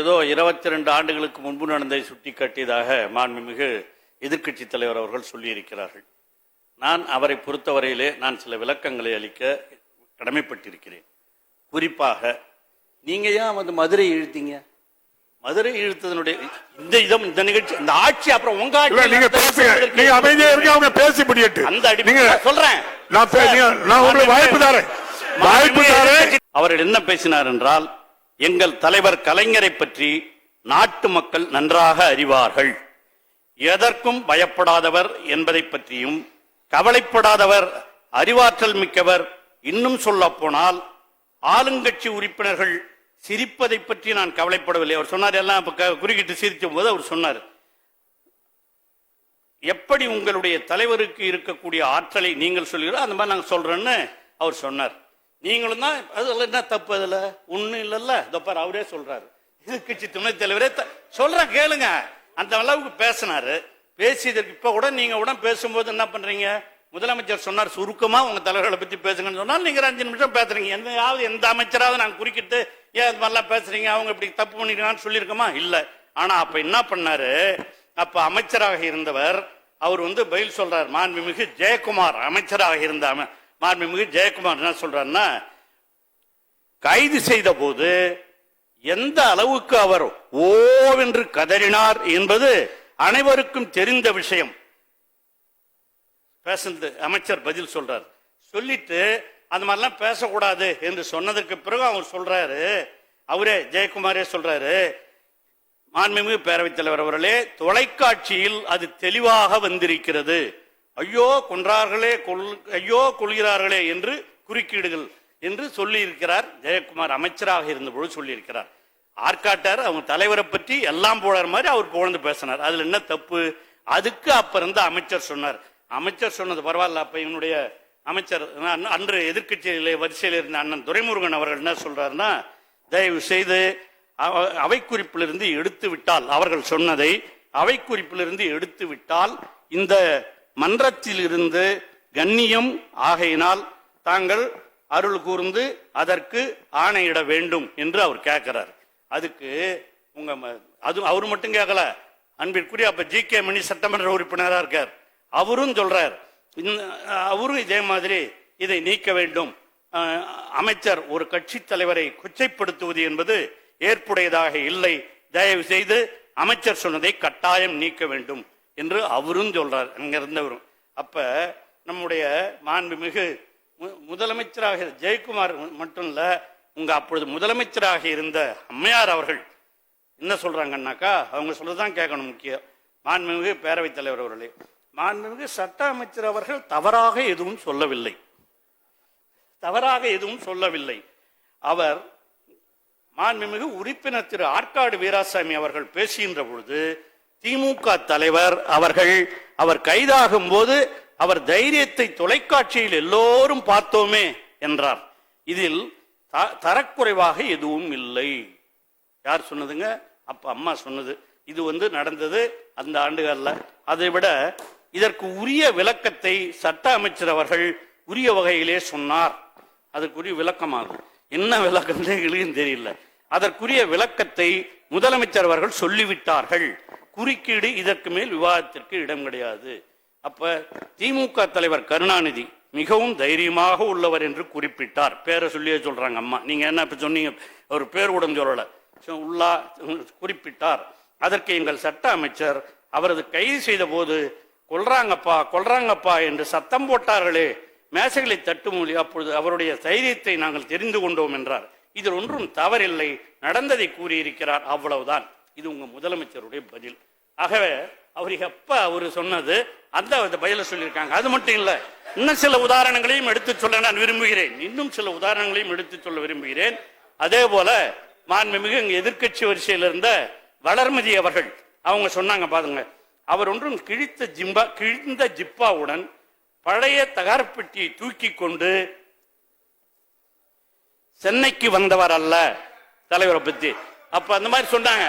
ஏதோ இருபத்தி ரெண்டு ஆண்டுகளுக்கு முன்பு நடந்ததை சுட்டிக்காட்டியதாக மாண்புமிகு எதிர்க்கட்சி தலைவர் அவர்கள் சொல்லியிருக்கிறார்கள். நான் அவரை பொறுத்தவரையிலே நான் சில விளக்கங்களை அளிக்க கடமைப்பட்டிருக்கிறேன். குறிப்பாக நீங்க ஏன் வந்து மதுரை இழுத்தீங்க? மதுரை இழுத்ததனுடைய இந்த இதம் இந்த நிகழ்ச்சி இந்த ஆட்சி அப்புறம் உங்க ஆட்சி நீங்க பேசுங்க. நீங்க அமைதியா இருங்க அவங்க பேசி முடியட்டு. அந்த அடிப்படை நீங்க சொல்றேன். நான் நான் உங்களுக்கு வாய்ப்பு தரேன். வாய்ப்பு தரேன். அவர் என்ன பேசினார் என்றால் எங்கள் தலைவர் கலைஞரை பற்றி நாட்டு மக்கள் நன்றாக அறிவார்கள். எதற்கும் பயப்படாதவர் என்பதை பற்றியும் கவலைப்படாதவர் அறிவாற்றல் மிக்கவர் இன்னும் சொல்ல போனால் ஆளுங்கட்சி உறுப்பினர்கள் சிரிப்பதை பற்றி நான் கவலைப்படவில்லை. அவர் சொன்னார் எல்லாம் குறுக்கிட்டு சிரிக்கும் போது அவர் சொன்னார் எப்படி உங்களுடைய தலைவருக்கு இருக்கக்கூடிய ஆற்றலை நீங்கள் சொல்கிறோ அந்த மாதிரி நாங்கள் சொல்றோன்னு அவர் சொன்னார். நீங்களும் தான் அதில் என்ன தப்பு அதில்? ஒன்றும் இல்லைல்ல. இதோ பாரு அவரே சொல்கிறாரு எதிர்கட்சி துணைத் தலைவரே த- சொல்கிறேன் கேளுங்க. அந்த அளவுக்கு பேசினாரு. பேசியதற்கு இப்போ கூட நீங்கள் உடன் பேசும்போது என்ன பண்ணுறீங்க முதலமைச்சர் சொன்னார் சுருக்கமாக உங்கள் தலைவர்களை பற்றி பேசுங்கன்னு சொன்னால் நீங்கள் அஞ்சு நிமிஷம் பேசுறீங்க. எந்தாவது எந்த அமைச்சராவது நான் குறுக்கிட்டு ஏன் இது மாதிரிலாம் பேசுறீங்க? அவங்க இப்படி தப்பு பண்ணிருக்கான்னு சொல்லியிருக்கோமா? இல்லை. ஆனால் அப்போ என்ன பண்ணார்? அப்போ அமைச்சராக இருந்தவர் அவர் வந்து பதில் சொல்றார். மாண்புமிகு ஜெயக்குமார் அமைச்சராக இருந்தாம. மாண்புமிகு ஜெயக்குமார் என்ன சொல்றாருன்னா கைது செய்த போது எந்த அளவுக்கு அவர் ஓவென்று கதறினார் என்பது அனைவருக்கும் தெரிந்த விஷயம். பேசுனது அமைச்சர் பதில் சொல்றார். சொல்லிட்டு அந்த மாதிரிலாம் பேசக்கூடாது என்று சொன்னதற்கு பிறகு அவர் சொல்றாரு. அவரே ஜெயக்குமாரே சொல்றாரு. மாண்புமிகு பேரவைத் தலைவர் அவர்களே தொலைக்காட்சியில் அது தெளிவாக வந்திருக்கிறது. ஐயோ கொன்றார்களே கொல் ஐயோ கொள்கிறார்களே என்று குறுக்கீடுகள் என்று சொல்லியிருக்கிறார் ஜெயக்குமார் அமைச்சராக இருந்தபோது சொல்லியிருக்கிறார். ஆர்காட்டார் அவங்க தலைவரை பற்றி எல்லாம் போடுற மாதிரி அவர் புகழ்ந்து பேசினார். அதில் என்ன தப்பு? அதுக்கு அப்போ இருந்த அமைச்சர் சொன்னார். அமைச்சர் சொன்னது பரவாயில்ல அப்போ இவனுடைய அமைச்சர் அன்று- அன்று வரிசையில் இருந்த அண்ணன் துரைமுருகன் அவர்கள் என்ன சொல்றாருன்னா தயவு செய்து அவ- அவை குறிப்பிலிருந்து எடுத்து விட்டால் அவர்கள் சொன்னதை அவை குறிப்பிலிருந்து எடுத்து விட்டால் இந்த மன்றத்திலிருந்து கண்ணியம் ஆகையினால் தாங்கள் அருள் கூர்ந்து அதற்கு ஆணையிட வேண்டும் என்று அவர் கேட்கிறார். அதுக்கு உங்க ம- அது அவர் மட்டும் கேட்கல. அன்பிற்குரிய அப்ப ஜி கே மணி சட்டமன்ற உறுப்பினராக இருக்கார். அவரும் சொல்றார் இந்த- அவரும் இதே மாதிரி இதை நீக்க வேண்டும். அமைச்சர் ஒரு கட்சி தலைவரை கொச்சைப்படுத்துவது என்பது ஏற்புடையதாக இல்லை. தயவு செய்து அமைச்சர் சொன்னதை கட்டாயம் நீக்க வேண்டும். என்று அவரும் சொல்றார் அங்க இருந்தவரும் அப்ப நம்முடைய மாண்புமிகு மு- முதலமைச்சராக ஜெயக்குமார் மட்டும் இல்ல உங்க அப்பொழுது முதலமைச்சராக இருந்த அம்மையார் அவர்கள் என்ன சொல்றாங்கன்னாக்கா அவங்க சொல்றதுதான் கேட்கணும் முக்கியம். மாண்புமிகு பேரவைத் தலைவர் அவர்களே மாண்புமிகு சட்ட அமைச்சர் அவர்கள் தவறாக எதுவும் சொல்லவில்லை. தவறாக எதுவும் சொல்லவில்லை. அவர் மாண்புமிகு உறுப்பினர் திரு ஆற்காடு வீராசாமி அவர்கள் பேசுகின்ற பொழுது திமுக தலைவர் அவர்கள் அவர் கைதாகும் போது அவர் தைரியத்தை தொலைக்காட்சியில் எல்லோரும் பார்த்தோமே என்றார். இதில் த- தரக்குறைவாக எதுவும் இல்லை. யார் சொன்னதுங்க? அப்ப அம்மா சொன்னது. இது வந்து நடந்தது அந்த ஆண்டுகள்ல. அதை விட இதற்கு உரிய விளக்கத்தை சட்ட அமைச்சர் அவர்கள் உரிய வகையிலே சொன்னார். அதற்குரிய விளக்கமாகும். என்ன விளக்கம் எங்களுக்கும் தெரியல. அதற்குரிய விளக்கத்தை முதலமைச்சர் அவர்கள் சொல்லிவிட்டார்கள். குறுக்கீடு இதற்கு மேல் விவாதத்திற்கு இடம் கிடையாது. அப்ப திமுக தலைவர் கருணாநிதி மிகவும் தைரியமாக உள்ளவர் என்று குறிப்பிட்டார். பேரை சொல்லியே சொல்றாங்க அம்மா. நீங்க என்ன இப்ப சொன்னீங்க? ஒரு பேர் கூட சொல்லல. உள்ளா குறிப்பிட்டார். அதற்கு எங்கள் சட்ட அமைச்சர் அவரது கைது செய்த போது கொல்றாங்கப்பா கொல்றாங்கப்பா என்று சத்தம் போட்டார்களே. மேசைகளை தட்டுமொழி அப்பொழுது அவருடைய தைரியத்தை நாங்கள் தெரிந்து கொண்டோம் என்றார். இதில் ஒன்றும் தவறில்லை. நடந்ததை கூறியிருக்கிறார். அவ்வளவுதான். இது உங்கள் முதலமைச்சருடைய பதில். ஆகவே அவர் எப்போ அவர் சொன்னது அந்த அந்த பதில சொல்லியிருக்காங்க. அது மட்டும் இல்லை இன்னும் சில உதாரணங்களையும் எடுத்து சொல்ல நான் விரும்புகிறேன். இன்னும் சில உதாரணங்களையும் எடுத்து சொல்ல விரும்புகிறேன். அதே போல மாண்புமிகு இங்கே எதிர்க்கட்சி வரிசையில் இருந்த வளர்மதி அவர்கள் அவங்க சொன்னாங்க பாருங்க அவர் ஒன்றும் கிழித்த ஜிம்பா கிழிந்த ஜிப்பாவுடன் பழைய தகார்பெட்டியை தூக்கி கொண்டு சென்னைக்கு வந்தவர் அல்ல தலைவரை பத்தி. அப்ப அந்த மாதிரி சொன்னாங்க.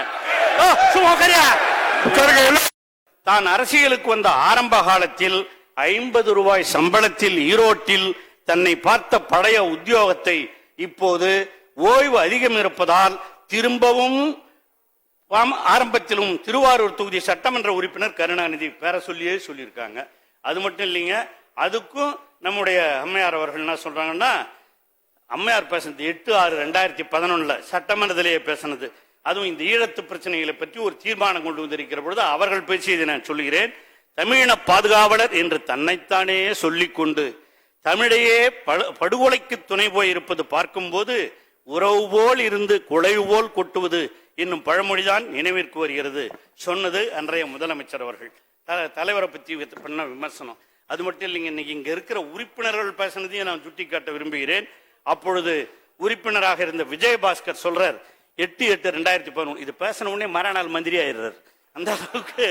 தான் அரசியலுக்கு வந்த ஆரம்ப காலத்தில் ஐம்பது ரூபாய் சம்பளத்தில் ஈரோட்டில் தன்னை பார்த்த பழைய உத்தியோகத்தை இப்போது ஓய்வு அதிகம் இருப்பதால் திரும்பவும் வாம- ஆரம்பத்திலும் திருவாரூர் தொகுதி சட்டமன்ற உறுப்பினர் கருணாநிதி பேர சொல்லியே சொல்லியிருக்காங்க. அது மட்டும் இல்லைங்க அதுக்கும் நம்முடைய அம்மையார் அவர்கள் என்ன சொல்றாங்கன்னா அம்மையார் பேசினது எட்டு ஆறு ரெண்டாயிரத்தி பதினொன்னுல சட்டமன்றத்திலேயே பேசினது. அதுவும் இந்த ஈழத்து பிரச்சனைகளை பற்றி ஒரு தீர்மானம் கொண்டு வந்திருக்கிற பொழுது அவர்கள் பேசியதை நான் சொல்கிறேன் தமிழின பாதுகாவலர் என்று தன்னைத்தானே சொல்லிக்கொண்டு தமிழையே படுகொலைக்கு துணை போய் இருப்பது பார்க்கும்போது உறவு போல் இருந்து குலைவு போல் கொட்டுவது என்னும் பழமொழிதான் நினைவிற்கு வருகிறது. சொன்னது அன்றைய முதலமைச்சர் அவர்கள். தலைவரை பற்றி பண்ண விமர்சனம். அது மட்டும் இல்லைங்க இன்னைக்கு இங்கே இருக்கிற உறுப்பினர்கள் பேசினதையும் நான் சுட்டிக்காட்ட விரும்புகிறேன். அப்பொழுது உறுப்பினராக இருந்த விஜயபாஸ்கர் சொல்றார் எட்டு எட்டு ரெண்டாயிரத்தி பதினொன்று இது பேசின உடனே மறுநாள் மந்திரி ஆயிடுறார் அந்த அளவுக்கு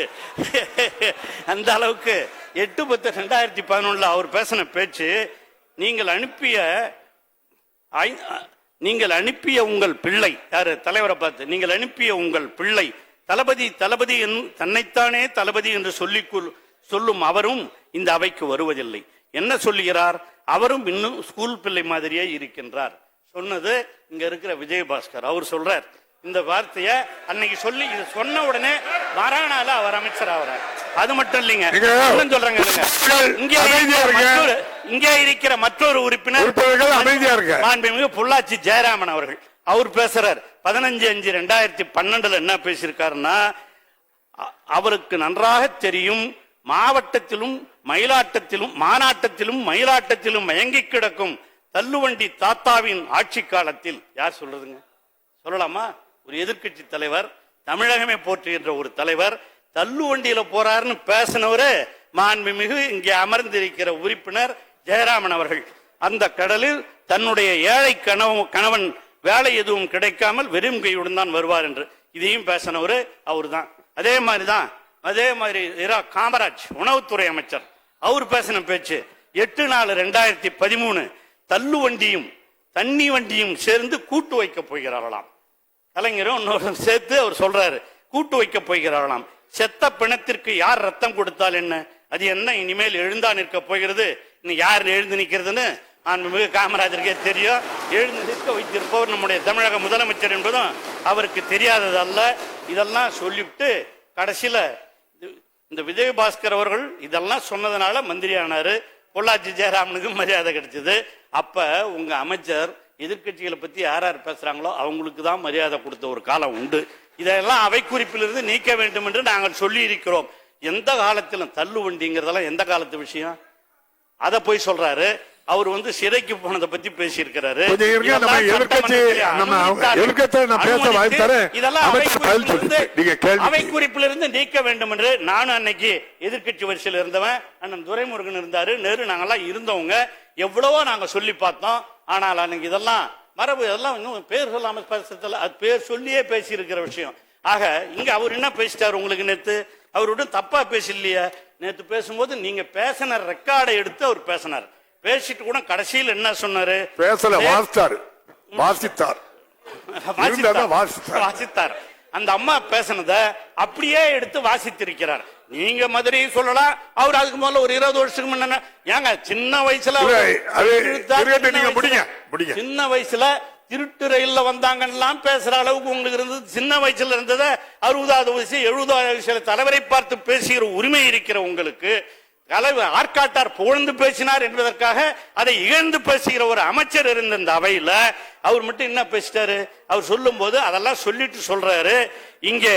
அந்த அளவுக்கு எட்டு பத்து ரெண்டாயிரத்தி பதினொன்றில் அவர் பேசின பேச்சு நீங்கள் அனுப்பிய ஐ- நீங்கள் அனுப்பிய உங்கள் பிள்ளை யாரு? தலைவரை பார்த்து நீங்கள் அனுப்பிய உங்கள் பிள்ளை தளபதி தளபதி தன்னைத்தானே தளபதி என்று சொல்லிக் கொள்- சொல்லும் அவரும் இந்த அவைக்கு வருவதில்லை. என்ன சொல்லுகிறார்? அவரும் இன்னும் ஸ்கூல் பிள்ளை மாதிரியே இருக்கின்றார். சொன்னது இங்க இருக்கிற விஜயபாஸ்கர் அவர் சொல்றார் இந்த வார்த்தைய அன்னைக்கு சொல்லி இது சொன்ன உடனே மறாநாள் அவர் அமைச்சர் ஆகிறார் அது மட்டும் இல்லைங்க சொல்றாங்க. இங்கே இருக்கிற. மற்றொரு- உறுப்பினர். மாண்புமிகு பொள்ளாச்சி ஜெயராமன் அவர்கள் அவர் பேசுறார் பதினஞ்சு அஞ்சு ரெண்டாயிரத்தி பன்னெண்டுல என்ன பேசியிருக்காருன்னா அவருக்கு நன்றாக தெரியும் மாவட்டத்திலும் மயிலாட்டத்திலும் மாநாட்டத்திலும் மயிலாட்டத்திலும் மயங்கி கிடக்கும் தள்ளுவண்டி தாத்தாவின் ஆட்சி காலத்தில் யார் சொல்றதுங்க? சொல்லலாமா? ஒரு எதிர்க்கட்சி தலைவர் தமிழகமே போற்றுகின்ற ஒரு தலைவர் தள்ளுவண்டியில போறாருன்னு பேசினவரு மாண்புமிகு இங்கே அமர்ந்திருக்கிற உறுப்பினர் ஜெயராமன் அவர்கள். அந்த கடலில் தன்னுடைய ஏழை கணவன் கணவன் வேலை எதுவும் கிடைக்காமல் வெறும் கையுடன் தான் வருவார் என்று. இதையும் பேசினவரு அவர்தான். அதே மாதிரிதான் அதே மாதிரி இரா காமராஜ் உணவுத்துறை அமைச்சர். அவர் பேசின பேச்சு எட்டு நாலு ரெண்டாயிரத்தி பதிமூணு தள்ளு வண்டியும் தண்ணி வண்டியும் சேர்ந்து கூட்டு வைக்க போகிறார்களாம். கலைஞரும் இன்னொரு சேர்த்து அவர் சொல்றாரு கூட்டு வைக்க போகிறார்களாம். செத்த பிணத்திற்கு யார் ரத்தம் கொடுத்தால் என்ன? அது என்ன? இனிமேல் எழுந்தா நிற்க போகிறது. இன்னும் யார் எழுந்து நிற்கிறதுன்னு மிக காமராஜருக்கே தெரியும். எழுந்து நிற்க வைத்திருப்பவர் நம்முடைய தமிழக முதலமைச்சர் என்பதும் அவருக்கு தெரியாதது அல்ல. இதெல்லாம் சொல்லிவிட்டு கடைசியில் இந்த விஜயபாஸ்கர் அவர்கள் இதெல்லாம் சொன்னதுனால மந்திரி ஆனார் பொள்ளாச்சி ஜெயராமனுக்கு மரியாதை கிடைச்சது. அப்போ உங்கள் அமைச்சர் எதிர்க்கட்சிகளை பற்றி யார் யார் பேசுகிறாங்களோ அவங்களுக்கு தான் மரியாதை கொடுத்த ஒரு காலம் உண்டு. இதெல்லாம் அவை குறிப்பிலிருந்து நீக்க வேண்டும் என்று நாங்கள் சொல்லி இருக்கிறோம் எந்த காலத்திலும் தள்ளு வண்டிங்கிறதெல்லாம் எந்த காலத்து விஷயம்? அதை போய் சொல்கிறாரு அவர் வந்து சிறைக்கு போனதை பத்தி பேசியிருக்கிறாரு. அவை. குறிப்பிலிருந்து நீக்க வேண்டும் என்று நானும் அன்னைக்கு எதிர்க்கட்சி வரிசையில் இருந்தவன் அண்ணன் துரைமுருகன் இருந்தாரு. நேரு நாங்கெல்லாம் இருந்தவங்க. எவ்வளவோ நாங்க சொல்லி பார்த்தோம். ஆனால் அன்னைக்கு இதெல்லாம் மரபு இதெல்லாம் இன்னும் பேர் சொல்லாம பேசுறதுல அது பேர் சொல்லியே பேசி இருக்கிற விஷயம். ஆக இங்க அவர் என்ன பேசிட்டாரு உங்களுக்கு நேத்து? அவர் விட்டு தப்பா பேசலையே. நேத்து பேசும்போது நீங்க பேசின ரெக்கார்டை எடுத்து அவர் பேசினார். பேசிட்டு கூட கடைசியில் என்ன சொன்னாரு? பேசல வாசித்தார். வாசித்தார். வாசித்தார். அந்த அம்மா பேசினத அப்படியே எடுத்து வாசித்திருக்கிறார். நீங்க மதுரையை சொல்லலாம் அவர் அதுக்கு முதல்ல ஒரு இருபது வருஷத்துக்கு முன்ன ஏங்க சின்ன வயசுல. சின்ன வயசுல திருட்டு ரயில்ல வந்தாங்கலாம் பேசுற அளவுக்கு உங்களுக்கு இருந்தது. சின்ன வயசுல இருந்தத அறுபதாவது வயசு எழுபதாவது வயசுல தலைவரை பார்த்து பேசுகிற உரிமை இருக்கிற உங்களுக்கு. தலைவர் ஆற்காட்டார் புகழ்ந்து பேசினார் என்பதற்காக அதை இகழ்ந்து பேசுகிற ஒரு அமைச்சர் இருந்த இந்த அவையில அவர் மட்டும் என்ன பேசிட்டாரு? அவர் சொல்லும் போது அதெல்லாம் சொல்லிட்டு சொல்றாரு. இங்கே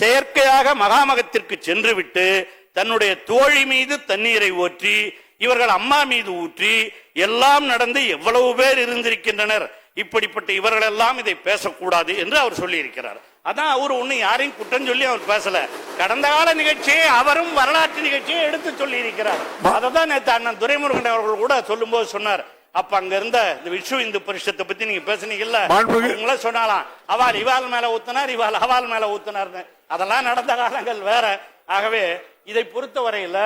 செயற்கையாக மகாமகத்திற்கு சென்று விட்டு தன்னுடைய தோழி மீது தண்ணீரை ஊற்றி இவர்கள் அம்மா மீது ஊற்றி எல்லாம் நடந்து எவ்வளவு பேர் இருந்திருக்கின்றனர்? இப்படிப்பட்ட இவர்கள் எல்லாம் இதை பேசக்கூடாது என்று அவர் சொல்லியிருக்கிறார். அதான் அவர் ஒண்ணு யாரையும் குற்றம் சொல்லி அவர் பேசல. கடந்த கால நிகழ்ச்சியை அவரும் வரலாற்று நிகழ்ச்சியை எடுத்து சொல்லி இருக்கிறார் அதை தான் நேற்று அண்ணன் துரைமுருகன் அவர்கள் கூட சொல்லும்போது சொன்னார். அப்ப அங்க இருந்த இந்த விஸ்வ இந்து பரிஷத்தை பத்தி நீங்க பேசுனீங்கல்ல? சொன்னாலாம் அவால் இவால் மேல ஊத்தினார் இவால் அவால் மேல ஊத்தினார்னு. அதெல்லாம் நடந்த காலங்கள் வேற. ஆகவே இதை பொறுத்தவரையில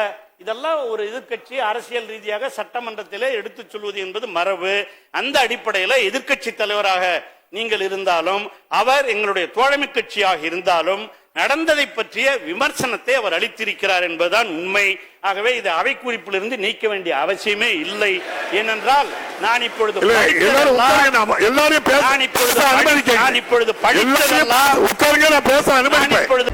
இதெல்லாம் ஒரு எதிர்க்கட்சி அரசியல் ரீதியாக சட்டமன்றத்திலே எடுத்துச் சொல்வது என்பது மரபு. அந்த அடிப்படையில எதிர்க்கட்சி தலைவராக நீங்கள் இருந்தாலும் அவர் எங்களுடைய தோழமை கட்சியாக இருந்தாலும் நடந்ததை பற்றிய விமர்சனத்தை அவர் அளித்திருக்கிறார் என்பதுதான் உண்மை. ஆகவே இது அவை குறிப்பிலிருந்து நீக்க வேண்டிய அவசியமே இல்லை. ஏனென்றால் நான் இப்பொழுது படித்ததெல்லாம் நான் இப்பொழுது பேச படி- அனுமதிக்கங்க. நான் இப்பொழுது